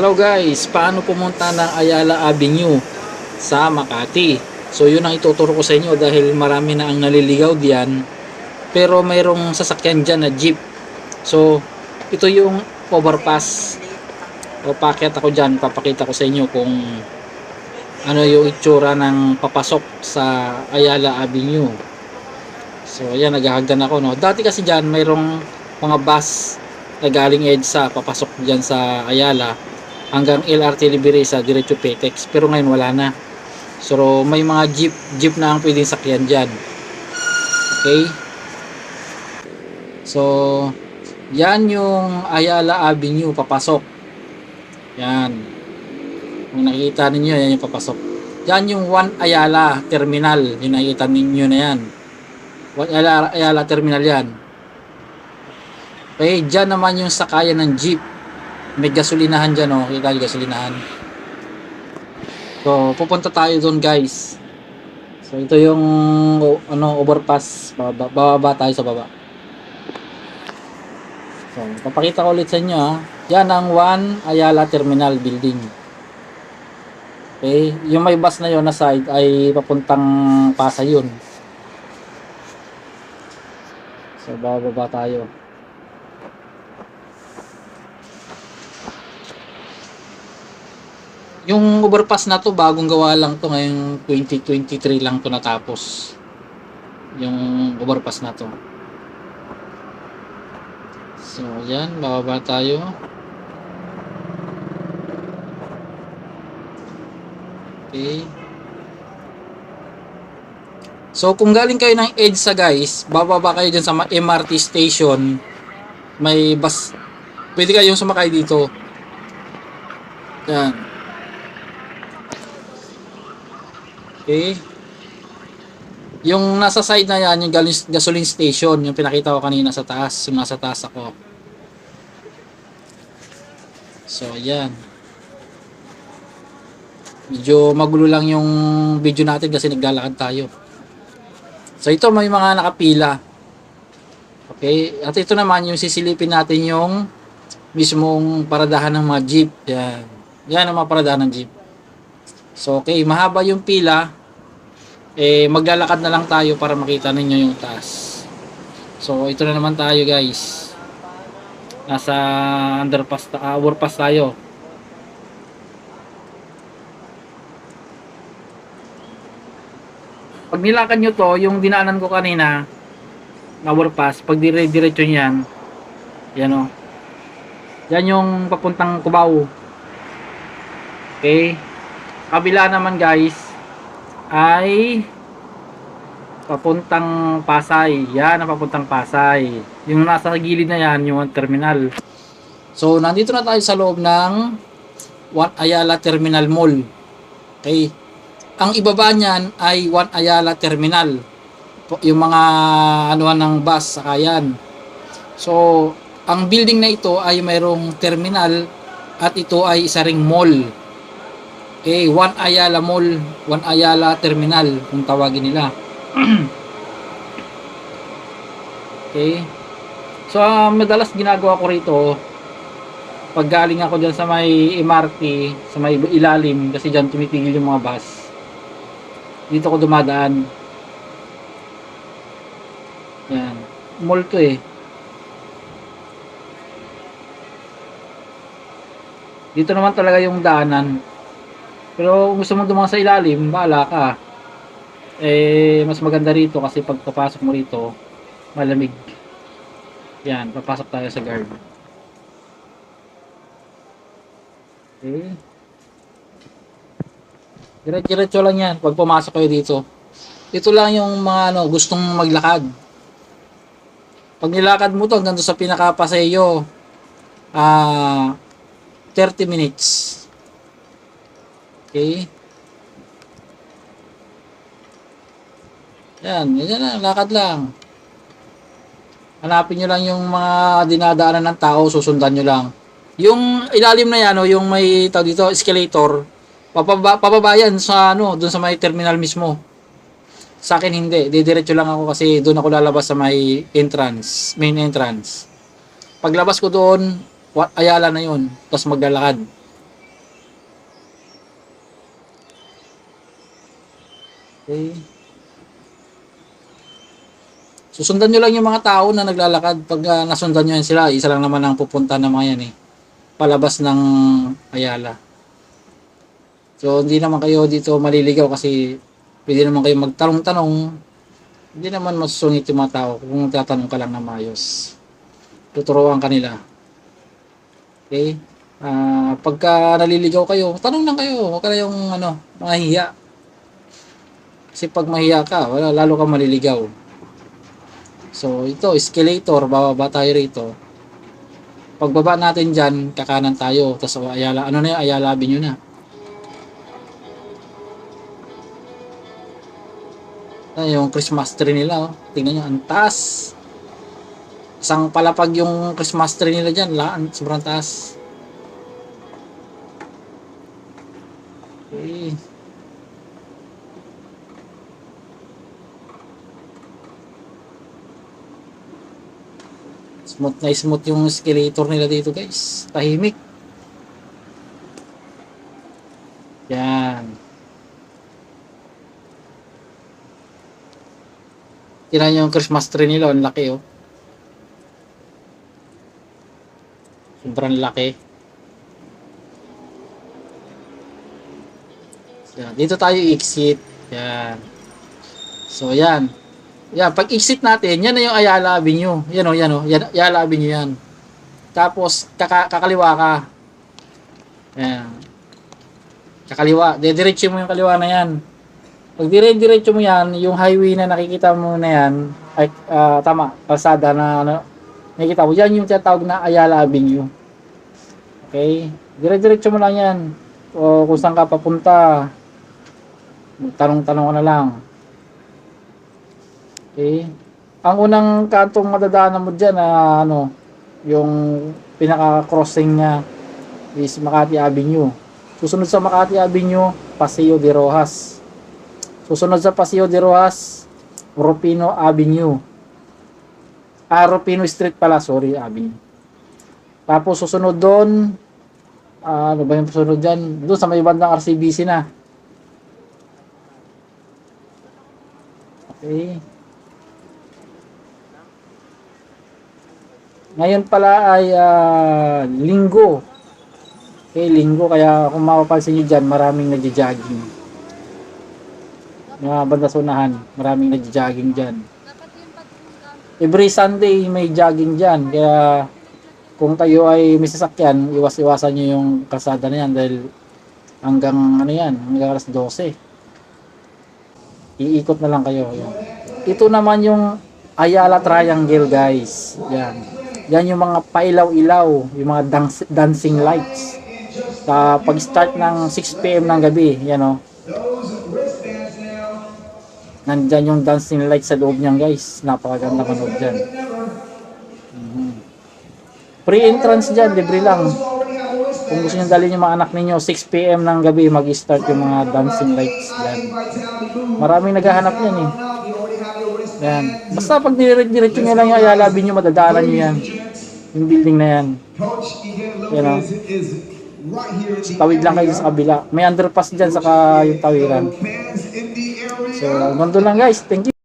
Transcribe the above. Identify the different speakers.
Speaker 1: Hello guys, paano pumunta ng Ayala Avenue sa Makati? So yun ang ituturo ko sa inyo dahil marami na ang naliligaw diyan. Pero mayroong sasakyan dyan na jeep. So ito yung overpass. O packet ako dyan, papakita ko sa inyo kung ano yung itsura ng papasok sa Ayala Avenue. So ayan, naghahagdan ako. No? Dati kasi dyan mayroong mga bus na galing EDSA papasok dyan sa Ayala hanggang LRT Liberisa diretso Petex. Pero ngayon wala na. So may mga jeep jeep na ang pwedeng sakyan dyan. Okay? So yan yung Ayala Avenue papasok. Yan. Kung nakikita ninyo yan yung papasok. Yan yung One Ayala Terminal. Yung nakikita ninyo na yan. One Ayala, Ayala Terminal yan. Okay, dyan naman yung sakayan ng jeep. May gasolinahan dyan, oh. Kita yung gasolinahan. So, pupunta tayo doon, guys. So, ito yung o- ano, overpass. Bababa, bababa tayo sa baba. So, papakita ko ulit sa inyo, ha. Yan ang One Ayala Terminal Building. Okay, yung may bus na yon na side ay papuntang Pasay yun. So, bababa tayo. Yung overpass na to, bagong gawa lang to ngayong 2023 lang to natapos. Yung overpass na to. So, yan, bababa tayo. Okay. So, kung galing kayo ng EDSA guys, bababa kayo dyan sa MRT station. May bus. Pwede kayong sumakay dito. Yan. Okay. Yung nasa side na yan, yung gasoline station, yung pinakita ko kanina sa taas, yung nasa taas ako. So, yan. Medyo magulo lang yung video natin kasi naglalakad tayo. So, ito may mga nakapila. Okay. At ito naman yung sisilipin natin yung mismong paradahan ng mga jeep. Yan. Yan ang mga paradahan ng jeep. So, okay, mahaba yung pila. Eh, maglalakad na lang tayo para makita ninyo yung taas. So, ito na naman tayo, guys. Nasa underpass, ah, overpass tayo. Pag nilakad nyo to, yung dinaanan ko kanina, na overpass, pag dire-diretso niyan, yan o. Yan yung papuntang Cubao. Okay kabila naman guys ay papuntang Pasay. Yan ang papuntang Pasay. Yung nasa gilid na yan, yung terminal. So, nandito na tayo sa loob ng One Ayala Terminal Mall. Okay. Ang ibaba niyan ay One Ayala Terminal. Yung mga anuan ng bus, sakayan. So, ang building na ito ay mayroong terminal at ito ay isa ring mall. Okay, One Ayala Mall, One Ayala Terminal, kung tawagin nila. okay. So, ah, madalas ginagawa ko rito, pag galing ako dyan sa may MRT, sa may ilalim, kasi dyan tumitigil yung mga bus. Dito ko dumadaan. Yan. Mall to eh. Dito naman talaga yung daanan. Pero kung gusto mo dumaan sa ilalim, bahala ka. Eh, mas maganda rito kasi pag papasok mo rito, malamig. Yan, papasok tayo sa guard. Okay. Diretso-diretso lang yan pag pumasok kayo dito. Ito lang yung mga ano, gustong maglakad. Pag nilakad mo to hanggang sa pinakapaseyo, ah 30 minutes. Okay. Yan, yan na, lakad lang. Hanapin nyo lang yung mga dinadaanan ng tao, susundan nyo lang. Yung ilalim na yan, oh, yung may tao dito, escalator, papaba, pababa yan sa ano, doon sa may terminal mismo. Sa akin hindi, didiretso lang ako kasi doon ako lalabas sa may entrance, main entrance. Paglabas ko doon, Ayala na yun, tapos maglalakad. Okay. Susundan nyo lang yung mga tao na naglalakad. Pag ah, nasundan nyo sila, isa lang naman ang pupunta ng mga yan eh. Palabas ng Ayala. So, hindi naman kayo dito maliligaw kasi pwede naman kayo magtanong-tanong. Hindi naman masusungit yung mga tao kung tatanong ka lang na maayos. Tuturuan kanila. Okay? Ah, pagka naliligaw kayo, tanong lang kayo. Huwag ka na yung ano, mahihiya. Kasi pag mahiya ka, wala, lalo ka maliligaw. So, ito, escalator, bababa tayo rito. Pagbaba natin dyan, kakanan tayo. Tapos, Ayala, ano na yun? Ayala Avenue na. Ayan, yung Christmas tree nila, oh. Tingnan nyo, ang taas. Isang palapag yung Christmas tree nila dyan, laan, sobrang taas. Okay. Smooth na smooth yung escalator nila dito guys. Tahimik. Yan. Tingnan nyo yung Christmas tree nila. Ang laki oh. Sobrang laki. Yan. Dito tayo exit. Yan. So, yan. Yan, pag exit natin, yan na yung Ayala Avenue. Yan o, yan o. Yan, Ayala Avenue yan. Tapos, kaka, kakaliwa ka. Yan. Kakaliwa. Dediretso mo yung kaliwa na yan. Pag dire-diretso mo yan, yung highway na nakikita mo na yan, ay, ah, tama, kalsada na, ano, nakikita mo, yan yung tinatawag na Ayala Avenue. Okay? Dire-diretso mo lang yan. O kung saan ka papunta, tanong-tanong ka na lang. Okay? Ang unang kantong madadaanan mo dyan na ano, yung pinaka-crossing niya is Makati Avenue. Susunod sa Makati Avenue, Paseo de Rojas. Susunod sa Paseo de Rojas, Rufino Avenue. Ah, Rufino Street pala, sorry, Avenue. Tapos susunod doon, ah, ano ba yung susunod dyan? Doon sa may bandang RCBC na. Okay. Ngayon pala ay ah, linggo. Okay, linggo. Kaya kung mapapansin nyo dyan, maraming nagja-jogging. Mga bandasunahan, maraming nagja-jogging dyan. Every Sunday may jogging dyan. Kaya kung kayo ay may sasakyan, iwas-iwasan nyo yung kalsada na yan dahil hanggang ano yan, hanggang alas 12. Iikot na lang kayo. Yan. Ito naman yung Ayala Triangle guys. Yan. Yan yung mga pailaw-ilaw, yung mga dance, dancing lights. Sa pag-start ng 6 p.m. ng gabi, yan o. Nandyan yung dancing lights sa loob niyan guys. Napakaganda manood dyan. Mhm. Free entrance dyan, libre lang. Kung gusto nyo dalhin yung mga anak ninyo, 6 p.m. ng gabi mag-start yung mga dancing lights dyan. Maraming naghahanap yan eh. Yan. Basta pag dire-diretso nyo lang yung Ayala Avenue, madadaanan nyo yan. Yung building na yan.
Speaker 2: You
Speaker 1: know, Tawid lang kayo sa kabila. May underpass dyan saka yung tawiran. So, nandun lang guys. Thank you.